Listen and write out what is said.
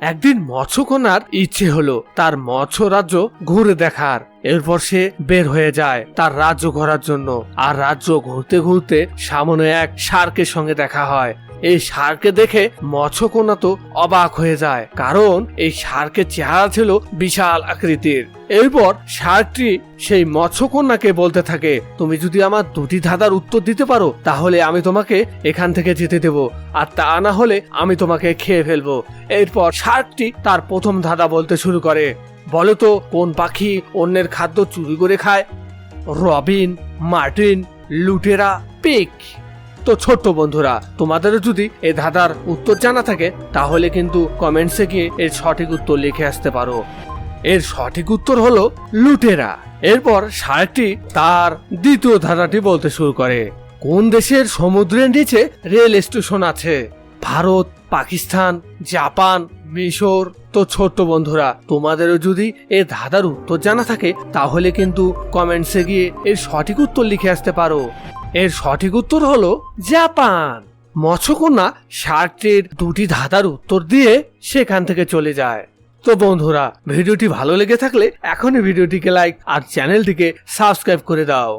একদিন মৎস্যকন্যার ইচ্ছে হলো তার মৎস্য রাজ্য ঘুরে দেখার। এরপর সে বের হয়ে যায় তার রাজ্য ঘোরার জন্য। আর রাজ্য ঘুরতে ঘুরতে সামনে এক শার্কের সঙ্গে দেখা হয়। এই শার্কে দেখে মৎস্যকন্যা তো অবাক হয়ে যায়, কারণ এই শার্কের চেহারা ছিল বিশাল আকৃতির। এরপর শার্কটি সেই মৎস্যকন্যাকে বলতে থাকে, তুমি যদি আমার দুটি ধাঁধার উত্তর দিতে পারো, তাহলে আমি তোমাকে এখান থেকে যেতে দেব, আর তা না হলে আমি তোমাকে খেয়ে ফেলব। এরপর শার্কটি তার প্রথম ধাঁধা বলতে শুরু করে। বলো তো, কোন পাখি অন্যের খাদ্য চুরি করে খায়? রবিন, মার্টিন, লুটেরা, পিক। তো ছোট্ট বন্ধুরা তোমাদের যদি এ ধাঁধার উত্তর জানা থাকে, তাহলে কিন্তু কমেন্টসে গিয়ে এর সঠিক উত্তর লিখে আসতে পারো। এর সঠিক উত্তর হলো লুটেরা। এরপর শার্কটি তার দ্বিতীয় ধাঁধাটি বলতে শুরু করে। কোন দেশের সমুদ্রের নিচে রেল স্টেশন আছে? ভারত, পাকিস্তান, জাপান মিশর। তো ছোট্ট বন্ধুরা, তোমাদেরও যদি এ ধাঁধার উত্তর জানা থাকে, তাহলে কিন্তু কমেন্টসে গিয়ে এর সঠিক উত্তর লিখে আসতে পারো। এর সঠিক উত্তর হলো জাপান। মৎস্যকন্যা শার্কটির দুটি ধাঁধার উত্তর দিয়ে সেখান থেকে চলে যায়। তো বন্ধুরা, ভিডিওটি ভালো লেগে থাকলে এখনই ভিডিওটিকে লাইক আর চ্যানেলটিকে সাবস্ক্রাইব করে দাও।